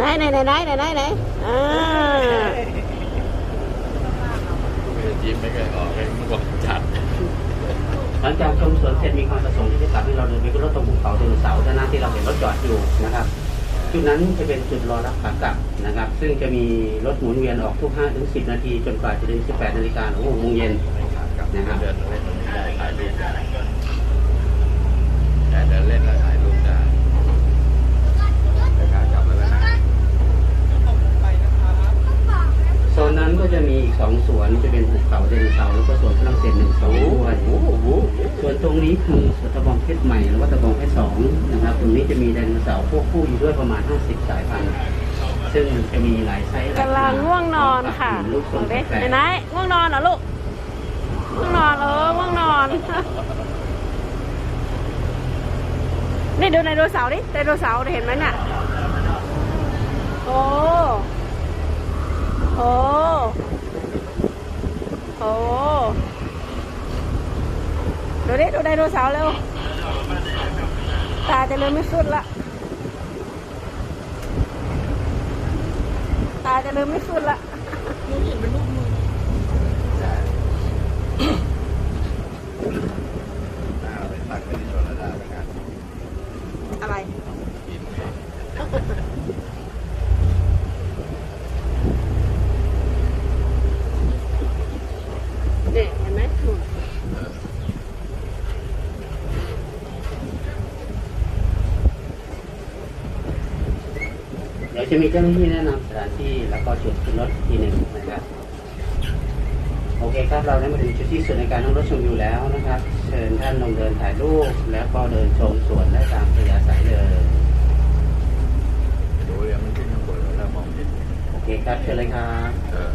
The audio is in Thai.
ไหนไหนไหนไหนไหนไหนอ่าไม่ได้ยิ้มไม่เคยออกเลยมันบอกจัดหลังจากชมสวนเสร็จมีความประสงค์ที่จะกลับให้เราเดินไปขึ้นรถตรงภูเขาไดโนเสาร์ด้านหน้าที่เราเห็นรถจอดอยู่นะครับ จุดนั้นจะเป็นจุดรอรับขากลับนะครับ ซึ่งจะมีรถหมุนเวียนออกทุก5ถึง10 นาที จนกว่าจะถึง 18 นาฬิกาหรือ6โมงเย็นกับนะครับ เดินเล่นตรงนี้ได้ถ่ายรูปได้แต่เดินเล่นแล้วถ่ายรูปได้เดินทางกลับแล้วนะ โซ นนั้นก็จะมีอีกสองสวนจะเป็นภูเขาไดโนเสาร์แล้วก็สวนฝรั่งเศสหนึ่งสองด้วยส่วนตรงนี้คือสวนตะบองเพชรใหม่หรือว่าตะบองเพชรสองนะครับ ตรงนี้จะมีไดโนเสาร์พวกคู่อยู่ด้วยประมาณ 50 สายพันธุ์ซึ่งจะมีหลายไซส์หายกำลังง่วงนอนค่ะลูกทรงเด็กแปลไหนกไหนง่วงนอนเหรอลูกง่วงนอนเออง่วงนอนนี่ดูไดโนเสาร์ดิไดโนเสาร์เห็นไหมน่ะโอ้โอ้ โอ้ดูดิดูไดโนเสาร์เร็วตาจะเริ่มไม่สุดละ ตาจะเริ่มไม่สุดละหน้าไปตักไปที่ชนระดาแล้วกันอะไร กิน เนี่ยเห็นไหมนู่นเดี๋ยวจะมีเจ้าหน้าที่แนะนำสถานที่แล้วก็จุดขึ้นรถอีกทีหนึ่งนะครับโอเคครับเราได้มาถึงจุดที่สุดในการนั่งรถชมวิวแล้วนะครับ เชิญท่านลงเดินถ่ายรูปแล้วก็เดินชมสวนได้ตามพยาสายเลยดูยังมันขึ้นข้างบนแล้วมองเห็นโอเคครับเชิญเลยครับเออ